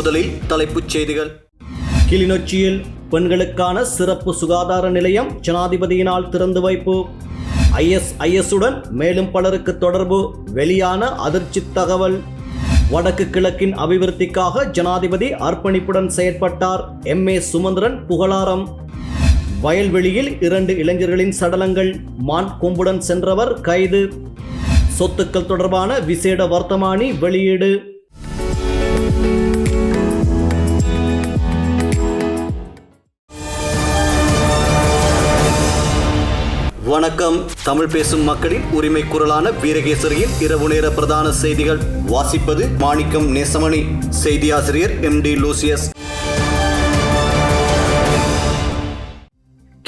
முதலில் தலைப்புச் செய்திகள். கிளிநொச்சியில் பெண்களுக்கான சிறப்பு சுகாதார நிலையம் ஜனாதிபதியினால் திறந்து வைப்பு. ஐஎஸ்ஐஎஸ்ஸுடன் மேலும் பலருக்கு தொடர்பு வெளியான அதிர்ச்சி தகவல். வடக்கு கிழக்கின் அபிவிருத்திக்காக ஜனாதிபதி அர்ப்பணிப்புடன் செயற்பட்டார். எம். ஏ. சுமந்திரன் புகழாரம். வயல்வெளியில் இரண்டு இளைஞர்களின் சடலங்கள் மான் கொம்புடன் சென்றவர் கைது. சொத்துக்கள் தொடர்பான விசேட வர்த்தமானி வெளியீடு. வணக்கம். தமிழ் பேசும் மக்களின் உரிமை குரலான வீரகேசரியின் இரவு நேர பிரதான செய்திகள். வாசிப்பது மாணிக்கம் நேசமணி. செய்தி ஆசிரியர் எம் டி லூசியஸ்.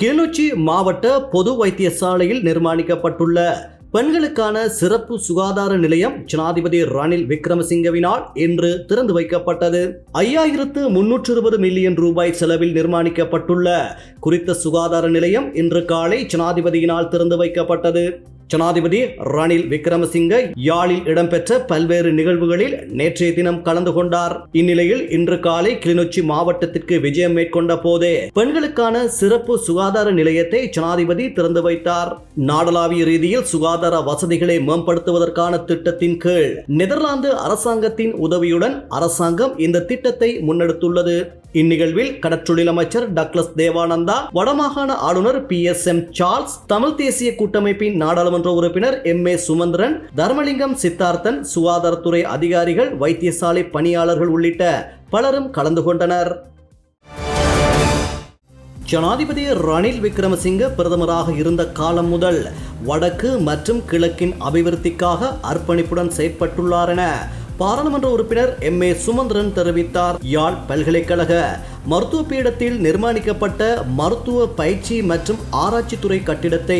கிளிநொச்சி மாவட்ட பொது வைத்தியசாலையில் நிர்மாணிக்கப்பட்டுள்ள பெண்களுக்கான சிறப்பு சுகாதார நிலையம் ஜனாதிபதி ரணில் விக்ரமசிங்கவினால் இன்று திறந்து வைக்கப்பட்டது. ஐயாயிரத்து முன்னூற்று இருபது மில்லியன் ரூபாய் செலவில் நிர்மாணிக்கப்பட்டுள்ள குறித்த சுகாதார நிலையம் இன்று காலை ஜனாதிபதியினால் திறந்து வைக்கப்பட்டது. ஜனாதிபதி ரணில் விக்ரமசிங்க யாழில் இடம்பெற்ற பல்வேறு நிகழ்வுகளில் நேற்றைய தினம் கலந்து கொண்டார். இந்நிலையில் இன்று காலை கிளிநொச்சி மாவட்டத்திற்கு விஜயம் மேற்கொண்ட போதே பெண்களுக்கான சிறப்பு சுகாதார நிலையத்தை ஜனாதிபதி திறந்து வைத்தார். நாடளாவிய ரீதியில் சுகாதார வசதிகளை மேம்படுத்துவதற்கான திட்டத்தின் கீழ் நெதர்லாந்து அரசாங்கத்தின் உதவியுடன் அரசாங்கம் இந்த திட்டத்தை முன்னெடுத்துள்ளது. இந்நிகழ்வில் கடற்றொழில் அமைச்சர் டக்ளஸ் தேவானந்தா வடமாகாண ஆளுநர் P S M Charles Tamil தேசிய கூட்டமைப்பின் நாடாளுமன்ற உறுப்பினர் எம் ஏ சுமந்திரன் தர்மலிங்கம் சித்தார்த்தன் சுகாதாரத்துறை அதிகாரிகள் வைத்தியசாலை பணியாளர்கள் உள்ளிட்ட பலரும் கலந்து கொண்டனர். ஜனாதிபதி ரணில் விக்ரமசிங்க பிரதமராக இருந்த காலம் முதல் வடக்கு மற்றும் கிழக்கின் அபிவிருத்திக்காக அர்ப்பணிப்புடன் செயற்பட்டுள்ளார் என பாராளுமன்ற உறுப்பினர் எம் ஏ சுமந்திரன் தெரிவித்தார். யாழ் பல்கலைக்கழக மருத்துவ பீடத்தில் நிர்மாணிக்கப்பட்ட மருத்துவ பயிற்சி மற்றும் ஆராய்ச்சித்துறை கட்டிடத்தை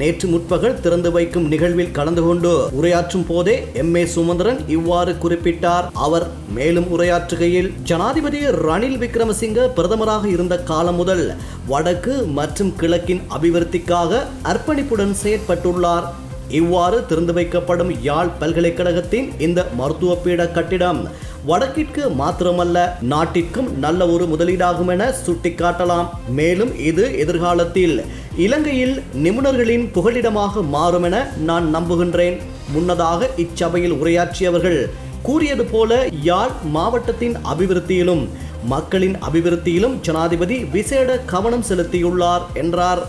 நேற்று முற்பகல் திறந்து வைக்கும் நிகழ்வில் கலந்து கொண்டு உரையாற்றும் போதே எம் ஏ சுமந்திரன் இவ்வாறு குறிப்பிட்டார். அவர் மேலும் உரையாற்றுகையில் ஜனாதிபதி ரணில் விக்ரமசிங்க பிரதமராக இருந்த காலம் முதல் வடக்கு மற்றும் கிழக்கின் அபிவிருத்திக்காக அர்ப்பணிப்புடன் செயற்பட்டுள்ளார். இவ்வாறு திறந்து வைக்கப்படும் யாழ் பல்கலைக்கழகத்தின் இந்த மருத்துவ பீட கட்டிடம் வடக்கிற்கு மாத்திரமல்ல நாட்டிற்கும் நல்ல ஒரு முதலீடாகும் என சுட்டிக்காட்டலாம். மேலும் இது எதிர்காலத்தில் இலங்கையில் நிபுணர்களின் புகலிடமாக மாறும் என நான் நம்புகின்றேன். முன்னதாக இச்சபையில் உரையாற்றியவர்கள் கூறியது போல யாழ் மாவட்டத்தின் அபிவிருத்தியிலும் மக்களின் அபிவிருத்தியிலும் ஜனாதிபதி விசேட கவனம் செலுத்தியுள்ளார் என்றார்.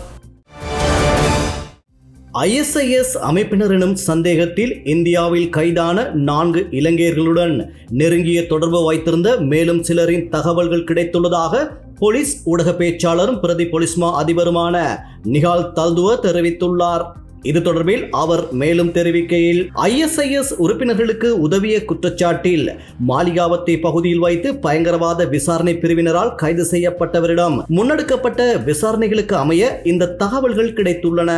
ஐஎஸ்ஐஎஸ் அமைப்பினரினும் சந்தேகத்தில் இந்தியாவில் கைதான நான்கு இலங்கையர்களுடன் நெருங்கிய தொடர்பு வைத்திருந்த மேலும் சிலரின் தகவல்கள் கிடைத்துள்ளதாக போலீஸ் ஊடக பேச்சாளரும் பிரதி போலீஸ்மா அதிபருமான நிகால் தல்துவ தெரிவித்துள்ளார். இது தொடர்பில் அவர் மேலும் தெரிவிக்கையில் ஐஎஸ்ஐஎஸ் உறுப்பினர்களுக்கு உதவிய குற்றச்சாட்டில் மாலிகாவத்தை பகுதியில் வைத்து பயங்கரவாத விசாரணை பிரிவினரால் கைது செய்யப்பட்டவரிடம் முன்னெடுக்கப்பட்ட விசாரணைகளுக்கு அமைய இந்த தகவல்கள் கிடைத்துள்ளன.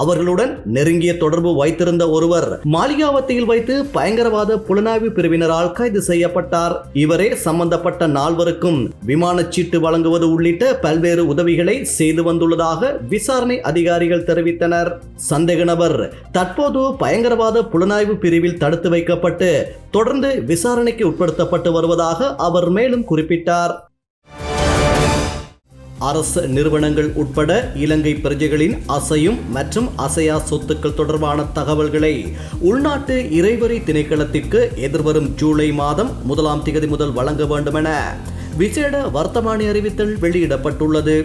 அவர்களுடன் நெருங்கிய தொடர்பு வைத்திருந்த ஒருவர் மாளிகாவத்தையில் வைத்து பயங்கரவாத புலனாய்வு பிரிவினரால் கைது செய்யப்பட்டார். இவரே சம்பந்தப்பட்ட நால்வருக்கும் விமான சீட்டு வழங்குவது உள்ளிட்ட பல்வேறு உதவிகளை செய்து வந்துள்ளதாக விசாரணை அதிகாரிகள் தெரிவித்தனர். சந்தேக நபர் தற்போது பயங்கரவாத புலனாய்வு பிரிவில் தடுத்து வைக்கப்பட்டு தொடர்ந்து விசாரணைக்கு உட்படுத்தப்பட்டு வருவதாக அவர் மேலும் குறிப்பிட்டார். அரசு நிறுவனங்கள் உட்பட இலங்கை பிரஜைகளின் அசையும் மற்றும் அசையா சொத்துக்கள் தொடர்பான தகவல்களை உள்நாட்டு இறைவரி திணைக்களத்திற்கு எதிர்வரும் ஜூலை மாதம் முதலாம் திகதி முதல் வழங்க வேண்டும் என விசேட வர்த்தமானி அறிவித்தல் வெளியிடப்பட்டுள்ளது.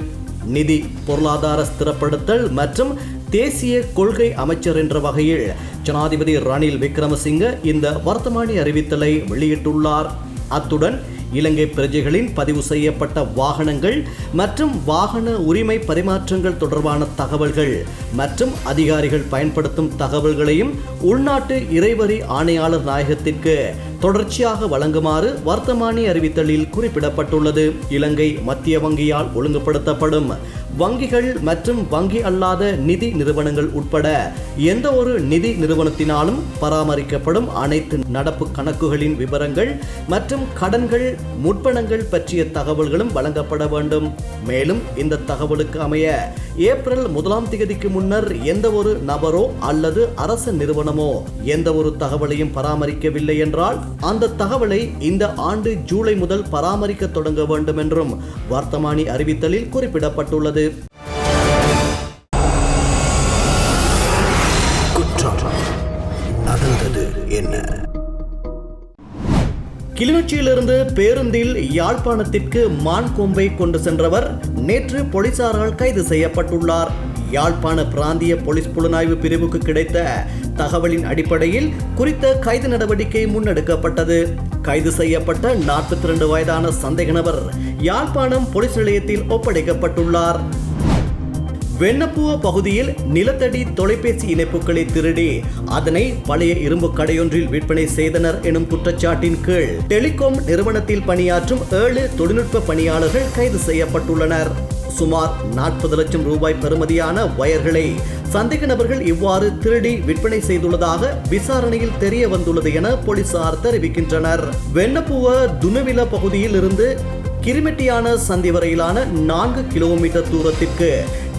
நிதி பொருளாதார ஸ்திரப்படுத்தல் மற்றும் தேசிய கொள்கை அமைச்சர் என்ற வகையில் ஜனாதிபதி ரணில் விக்ரமசிங்க இந்த வர்த்தமானி அறிவித்தலை வெளியிட்டுள்ளார். அத்துடன் இலங்கை பிரஜைகளின் பதிவு செய்யப்பட்ட வாகனங்கள் மற்றும் வாகன உரிமை பரிமாற்றங்கள் தொடர்பான தகவல்கள் மற்றும் அதிகாரிகள் பயன்படுத்தும் தகவல்களையும் உள்நாட்டு இறைவரி ஆணையாளர் நாயகத்திற்கு தொடர்ச்சியாக வழங்குமாறு வர்த்தமானி அறிவித்தலில் குறிப்பிடப்பட்டுள்ளது. இலங்கை மத்திய வங்கியால் ஒழுங்குபடுத்தப்படும் வங்கிகள் மற்றும் வங்கி அல்லாத நிதி நிறுவனங்கள் உட்பட எந்த ஒரு நிதி நிறுவனத்தினாலும் பராமரிக்கப்படும் அனைத்து நடப்பு கணக்குகளின் விவரங்கள் மற்றும் கடன்கள் முற்பணங்கள் பற்றிய தகவல்களும் வழங்கப்பட வேண்டும். மேலும் இந்த தகவலுக்கு அமைய ஏப்ரல் முதலாம் தேதிக்கு முன்னர் எந்த ஒரு நபரோ அல்லது அரசு நிறுவனமோ எந்த ஒரு தகவலையும் பராமரிக்கவில்லை என்றால் அந்த தகவலை இந்த ஆண்டு ஜூலை முதல் பராமரிக்க தொடங்க வேண்டும் என்றும் வர்த்தமானி அறிவித்தலில் குறிப்பிடப்பட்டுள்ளது. என்ன? கிளிநொச்சியிலிருந்து பேருந்தில் யாழ்ப்பாணத்திற்கு மான் கொம்பை கொண்டு சென்றவர் நேற்று போலீசாரால் கைது செய்யப்பட்டுள்ளார். யாழ்ப்பாண பிராந்திய போலீஸ் புலனாய்வு பிரிவுக்கு கிடைத்த தகவலின் அடிப்படையில் குறித்த கைது நடவடிக்கை முன்னெடுக்கப்பட்டது. கைது செய்யப்பட்ட நாற்பத்தி ரெண்டு வயதான சந்தேக நபர் யாழ்ப்பாணம் போலீஸ் நிலையத்தில் ஒப்படைக்கப்பட்டுள்ளார். வெண்ணப்புவா பகுதியில் நிலத்தடி தொலைபேசி இணைப்புகளை திருடி அதனை பழைய இரும்பு கடையொன்றில் விற்பனை செய்தனர் எனும் குற்றச்சாட்டின் கீழ் டெலிகாம் நிறுவனத்தில் பணியாற்றும் ஏழு தொழில்நுட்ப பணியாளர்கள் கைது செய்யப்பட்டுள்ளனர். சுமார் நாற்பது லட்சம் ரூபாய் பெறுமதியான வயர்களை சந்தேக நபர்கள் இவ்வாறு திருடி விற்பனை செய்துள்ளதாக விசாரணையில் தெரிய வந்துள்ளது என போலீசார் தெரிவிக்கின்றனர். வெண்ணப்புவ துணுவில பகுதியில் இருந்து கிருமிட்டியான சந்தி வரையிலான நான்கு கிலோமீட்டர் தூரத்திற்கு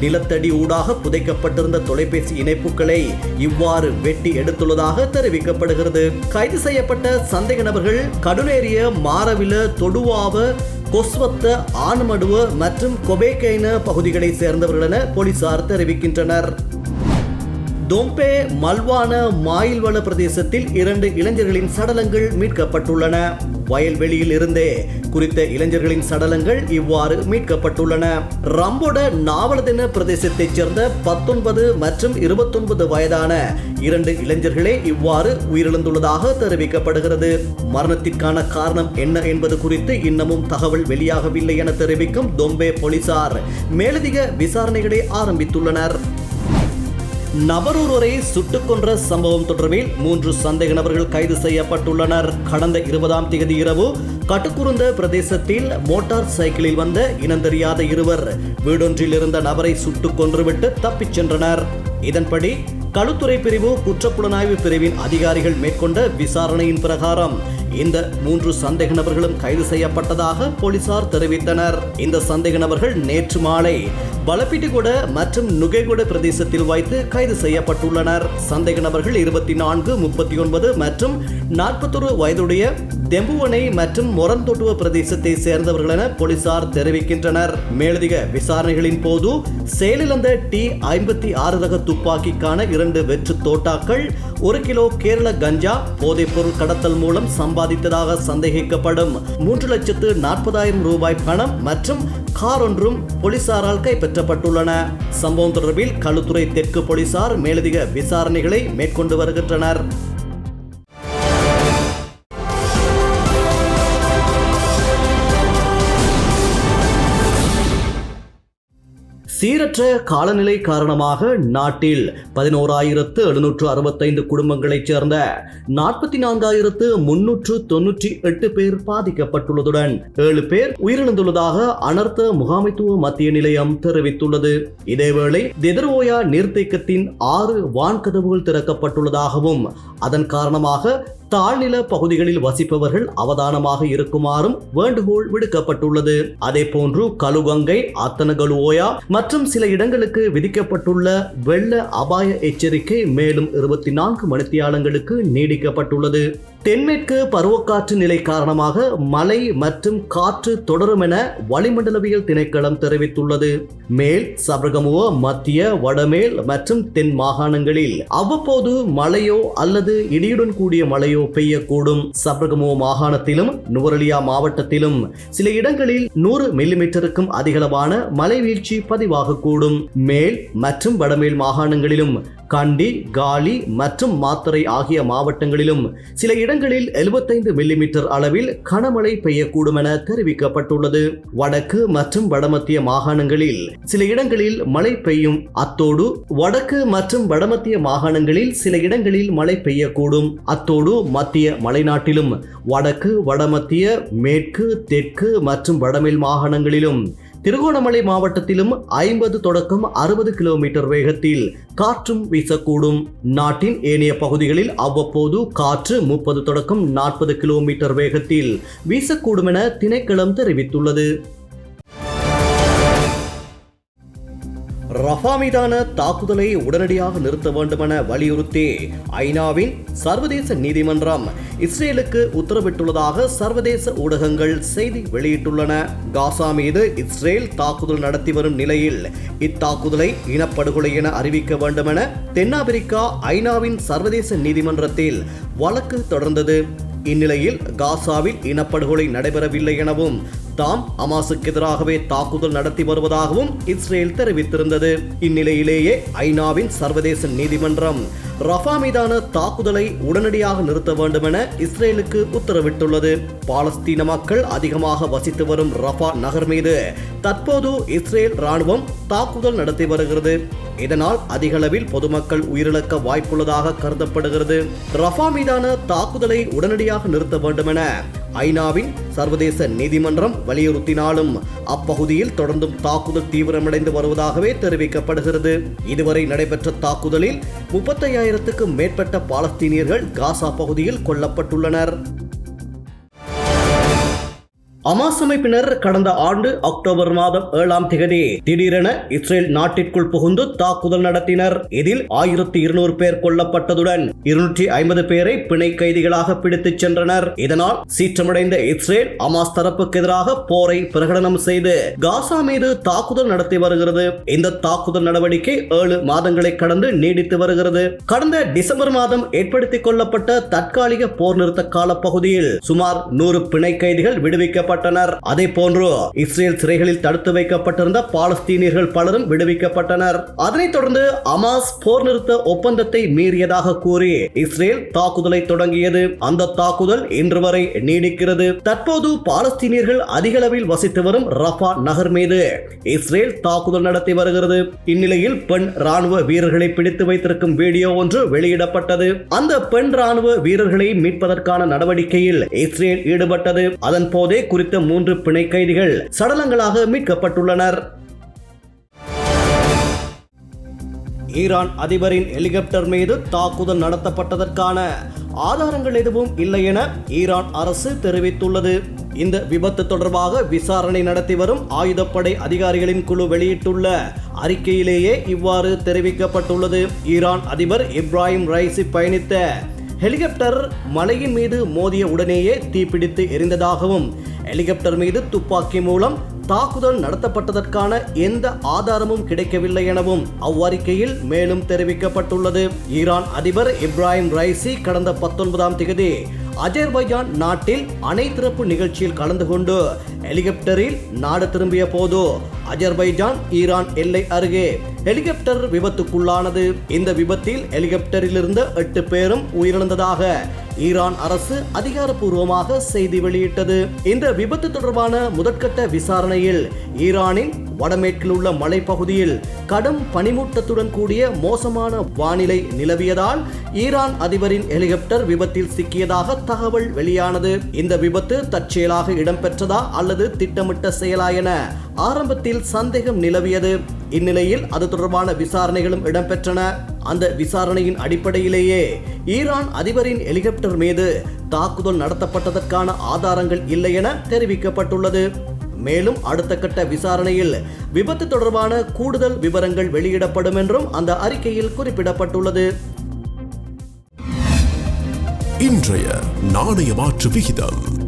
நிலத்தடி ஊடாக புதைக்கப்பட்டிருந்த தொலைபேசி இணைப்புகளை இவ்வாறு வெட்டி எடுத்துள்ளதாக தெரிவிக்கப்படுகிறது. கைது செய்யப்பட்ட சந்தேக நபர்கள் கடுநேரிய மாரவில தொடுவாவ கொஸ்வத்த ஆனமடுவ மற்றும் கொபேகைன பகுதிகளை சேர்ந்தவர்கள் என போலீசார் தெரிவிக்கின்றனர். தொம்பே மல்வான மாயில்வள பிரதேசத்தில் இரண்டு இளைஞர்களின் சடலங்கள் மீட்கப்பட்டுள்ளன. வயல்வெளியில் இருந்தே குறித்த இளைஞர்களின் சடலங்கள் இவ்வாறு மீட்கப்பட்டுள்ளன. ரம்போட நாவலதின பிரதேசத்தைச் சேர்ந்த பத்தொன்பது மற்றும் இருபத்தொன்பது வயதான இரண்டு இளைஞர்களே இவ்வாறு உயிரிழந்துள்ளதாக தெரிவிக்கப்படுகிறது. மரணத்திற்கான காரணம் என்ன என்பது குறித்து இன்னமும் தகவல் வெளியாகவில்லை என தெரிவிக்கும் தொம்பே போலீசார் மேலதிக விசாரணைகளை ஆரம்பித்துள்ளனர். நபரொருவரை சுட்டுக் கொன்ற சம்பவம் தொடர்பில் மூன்று சந்தேக நபர்கள் கைது செய்யப்பட்டுள்ளனர். கடந்த இருபதாம் தேதி இரவு கட்டுக்குருந்த பிரதேசத்தில் மோட்டார் சைக்கிளில் வந்த இனந்தெரியாத இருவர் வீடொன்றில் இருந்த நபரை சுட்டுக் கொன்றுவிட்டு தப்பிச் சென்றனர். இதன்படி களுத்துறை பிரிவு குற்றப்புலனாய்வு பிரிவின் அதிகாரிகள் மேற்கொண்ட விசாரணையின் பிரகாரம் இந்த மூன்று சந்தேக நபர்களும் கைது செய்யப்பட்டதாக போலீசார் தெரிவித்தனர். இந்த சந்தேக நபர்கள் நேற்று மாலை பலப்பிட்டிகுட மற்றும் நுகைகுட பிரதேசத்தில் வைத்து கைது செய்யப்பட்டுள்ளனர். சந்தேக நபர்கள் இருபத்தி நான்கு முப்பத்தி ஒன்பது மற்றும் நாற்பத்தொரு வயதுடைய தெம்புவனை மற்றும் மொரந்தொட்டுவ பிரதேசத்தை சேர்ந்தவர்கள் என போலீசார் தெரிவிக்கின்றனர். மேலதிக விசாரணைகளின் போது செயலிழந்த டி ஐம்பத்தி ஆறு ரக துப்பாக்கிக்கான இரண்டு வெற்று தோட்டாக்கள் ஒரு கிலோ கேரள கஞ்சா போதைப்பொருள் கடத்தல் மூலம் சம்பாதித்ததாக சந்தேகிக்கப்படும். மூன்று லட்சத்து நாற்பதாயிரம் ரூபாய் பணம் மற்றும் கார் ஒன்றும் போலீசாரால் கைப்பற்றப்பட்டுள்ளன சம்பவம் தொடர்பில் களுத்துறை தெற்கு போலீசார் மேலதிக விசாரணைகளை மேற்கொண்டு வருகின்றனர். சீரற்ற காலநிலை காரணமாக நாட்டில் பதினோராயிரத்து எழுநூற்று அறுபத்தைந்து குடும்பங்களைச் சேர்ந்த நாற்பத்தி நான்காயிரத்து முன்னூற்று தொன்னூற்றி எட்டு பேர் பாதிக்கப்பட்டுள்ளதுடன் ஏழு பேர் உயிரிழந்துள்ளதாக அனர்த்த முகாமைத்துவ மத்திய நிலையம் தெரிவித்துள்ளது. இதேவேளை தெதர்ஓயா நீர்த்தேக்கத்தின் ஆறு வான்கதவுகள் திறக்கப்பட்டுள்ளதாகவும் அதன் காரணமாக தாழ்நில பகுதிகளில் வசிப்பவர்கள் அவதானமாக இருக்குமாறும் வேண்டுகோள் விடுக்கப்பட்டுள்ளது. அதே போன்று கலுகங்கை அத்தனகலுவோயா மற்றும் சில இடங்களுக்கு விதிக்கப்பட்டுள்ள வெள்ள அபாய எச்சரிக்கை மேலும் இருபத்தி நான்கு மணித்தியாலங்களுக்கு நீடிக்கப்பட்டுள்ளது. தென்மேற்கு பருவக்காற்று நிலை காரணமாக மழை மற்றும் காற்று தொடரும் என வளிமண்டலவியல் திணைக்களம் தெரிவித்துள்ளது. மேல் சபரகமுவ மத்திய வடமேல் மற்றும் தென் மாகாணங்களில் அவ்வப்போது மழையோ அல்லது இடியுடன் கூடிய மழையோ பெய்யக்கூடும். சபரகமுவ மாகாணத்திலும் நுவரலியா மாவட்டத்திலும் சில இடங்களில் நூறு மில்லிமீட்டருக்கும் அதிகளவான மழை வீழ்ச்சி பதிவாகக்கூடும். மேல் மற்றும் வடமேல் மாகாணங்களிலும் கண்டி காலி மற்றும் மாத்தறை ஆகிய மாவட்டங்களிலும் சில இடங்களில் 75 மில்லிமீட்டர் அளவில் கனமழை பெய்யக்கூடும் என தெரிவிக்கப்பட்டுள்ளது. வடக்கு மற்றும் வடமத்திய மாகாணங்களில் சில இடங்களில் மழை பெய்யும். அத்தோடு வடக்கு மற்றும் வடமத்திய மாகாணங்களில் சில இடங்களில் மழை பெய்யக்கூடும். அத்தோடு மத்திய மலைநாட்டிலும் வடக்கு வடமத்திய மேற்கு தெற்கு மற்றும் வடமேல் மாகாணங்களிலும் திருகோணமலை மாவட்டத்திலும் ஐம்பது தொடக்கம் அறுபது கிலோமீட்டர் வேகத்தில் காற்றும் வீசக்கூடும். நாட்டின் ஏனைய பகுதிகளில் அவ்வப்போது காற்று முப்பது தொடக்கம் நாற்பது கிலோமீட்டர் வேகத்தில் வீசக்கூடும் என திணைக்களம் தெரிவித்துள்ளது. ரஃபா மீதான தாக்குதலை உடனடியாக நிறுத்த வேண்டுமென வலியுறுத்தி ஐநாவின் சர்வதேச நீதிமன்றம் இஸ்ரேலுக்கு உத்தரவிட்டுள்ளதாக சர்வதேச ஊடகங்கள் செய்தி வெளியிட்டுள்ளன. காசா மீது இஸ்ரேல் தாக்குதல் நடத்தி வரும் நிலையில் இத்தாக்குதலை இனப்படுகொலை என அறிவிக்க வேண்டுமென தென்னாப்பிரிக்கா ஐநாவின் சர்வதேச நீதிமன்றத்தில் வழக்கு தொடர்ந்தது. இந்நிலையில் காசாவில் இனப்படுகொலை நடைபெறவில்லை எனவும் தாம் அமாசுக்கு எதிராகவே தாக்குதல் நடத்தி வருவதாகவும் இஸ்ரேல் தெரிவித்திருந்தது. இந்நிலையிலேயே ஐநாவின் சர்வதேச நீதிமன்றம் ரஃபா மீதான தாக்குதலை உடனடியாக நிறுத்த வேண்டும் என இஸ்ரேலுக்கு உத்தரவிட்டுள்ளது. பாலஸ்தீன மக்கள் அதிகமாக வசித்து வரும் ரஃபா நகர் மீது தற்போது இஸ்ரேல் ராணுவம் தாக்குதல் நடத்தி வருகிறது. இதனால் அதிகளவில் பொதுமக்கள் உயிரிழக்க வாய்ப்புள்ளதாக கருதப்படுகிறது. ரஃபா மீதான தாக்குதலை உடனடியாக நிறுத்த வேண்டும் என ஐநாவின் சர்வதேச நீதிமன்றம் வலியுறுத்தினாலும் அப்பகுதியில் தொடர்ந்தும் தாக்குதல் தீவிரமடைந்து வருவதாகவே தெரிவிக்கப்படுகிறது. இதுவரை நடைபெற்ற தாக்குதலில் முப்பத்தையாயிரத்துக்கும் மேற்பட்ட பாலஸ்தீனியர்கள் காசா பகுதியில் கொல்லப்பட்டுள்ளனர். அமாஸ் அமைப்பினர் கடந்த ஆண்டு அக்டோபர் மாதம் ஏழாம் திகதி திடீரென இஸ்ரேல் நாட்டிற்குள் புகுந்து தாக்குதல் நடத்தினர். இதில் ஆயிரத்தி இருநூறு பேர் கொல்லப்பட்டதுடன் இருநூற்றி ஐம்பது பேரை பிணை கைதிகளாக பிடித்துச் சென்றனர். இதனால் சீற்றமடைந்த இஸ்ரேல் அமாஸ் தரப்புக்கு எதிராக போரை பிரகடனம் செய்து காசா மீது தாக்குதல் நடத்தி வருகிறது. இந்த தாக்குதல் நடவடிக்கை ஏழு மாதங்களை கடந்து நீடித்து வருகிறது. கடந்த டிசம்பர் மாதம் ஏற்படுத்திக் கொள்ளப்பட்ட தற்காலிக போர் நிறுத்த கால பகுதியில் சுமார் நூறு பிணை கைதிகள் விடுவிக்கப்பட்டனர். அதே போன்று இஸ்ரேல் சிறைகளில் தடுத்து வைக்கப்பட்டிருந்த பாலஸ்தீனியர்கள் பலரும் விடுவிக்கப்பட்டனர். அதனைத் தொடர்ந்து அமாஸ் போர் நிறுத்த ஒப்பந்தத்தை மீறியதாக கூறி இஸ்ரேல் தாக்குதலை தொடங்கியது. அந்த தாக்குதல் இன்று வரை நீடிக்கிறது. தற்போது பாலஸ்தீனியர்கள் அதிக அளவில் வசித்து வரும் ரஃபா நகர் மீது இஸ்ரேல் தாக்குதல் நடத்தி வருகிறது. இந்நிலையில் பெண் ராணுவ வீரர்களை பிடித்து வைத்திருக்கும் வீடியோ ஒன்று வெளியிடப்பட்டது. அந்த பெண் ராணுவ வீரர்களை மீட்பதற்கான நடவடிக்கையில் இஸ்ரேல் ஈடுபட்டது. அதன் போதே குறித்த மூன்று பிணை கைதிகள் சடலங்களாக மீட்கப்பட்டுள்ளனர். ஈரான் அதிபரின் ஹெலிகாப்டர் மீது தாக்குதல் நடத்தப்பட்டதற்கான ஆதாரங்கள் எதுவும் இல்லை என ஈரான் அரசு தெரிவித்துள்ளது. இந்த விபத்து தொடர்பாக விசாரணை நடத்தி வரும் ஆயுதப்படை அதிகாரிகளின் குழு வெளியிட்டுள்ள அறிக்கையிலேயே இவ்வாறு தெரிவிக்கப்பட்டுள்ளது. ஈரான் அதிபர் இப்ராஹிம் ரைசி பயணித்த ஹெலிகாப்டர் மலையின் மீது மோதிய உடனேயே தீப்பிடித்து எரிந்ததாகவும் ஹெலிகாப்டர் மீது துப்பாக்கி மூலம் தாக்குதல் நடத்தப்பட்டதற்கான எந்த ஆதாரமும் கிடைக்கவில்லை எனவும் அவ்வறிக்கையில் மேலும் தெரிவிக்கப்பட்டுள்ளது. ஈரான் அதிபர் இப்ராஹிம் ரைசி கடந்த பத்தொன்பதாம் தேதி அஜர்பைஜான் நாட்டில் அனைத்திறப்பு நிகழ்ச்சியில் கலந்து கொண்டு ஹெலிகாப்டரில் நாடு திரும்பிய போது அஜர்பைஜான் ஈரான் எல்லை அருகே ஹெலிகாப்டர் விபத்துக்குள்ளானது. இந்த விபத்தில் ஹெலிகாப்டரிலிருந்து எட்டு பேரும் உயிரிழந்ததாக ஈரான் அரசு அதிகாரப்பூர்வமாக செய்தி வெளியிட்டது. இந்த விபத்து தொடர்பான முதற்கட்ட விசாரணையில் ஈரானின் வடமேற்கில் உள்ள மலைப்பகுதியில் கடும் பனிமூட்டத்துடன் கூடிய மோசமான வானிலை நிலவியதால் ஈரான் அதிபரின் ஹெலிகாப்டர் விபத்தில் சிக்கியதாக தகவல் வெளியானது. இந்த விபத்து தற்செயலாக இடம்பெற்றதா அல்லது திட்டமிட்ட செயலா என ஆரம்பத்தில் சந்தேகம் நிலவியது. இந்நிலையில் அது தொடர்பான விசாரணைகளும் இடம்பெற்றன. அந்த விசாரணையின் அடிப்படையிலேயே ஈரான் அதிபரின் ஹெலிகாப்டர் மீது தாக்குதல் நடத்தப்பட்டதற்கான ஆதாரங்கள் இல்லை என தெரிவிக்கப்பட்டுள்ளது. மேலும் அடுத்த கட்ட விசாரணையில் விபத்து தொடர்பான கூடுதல் விவரங்கள் வெளியிடப்படும் என்றும் அந்த அறிக்கையில் குறிப்பிடப்பட்டுள்ளது. இன்றைய நாணய மாற்று விகிதம்.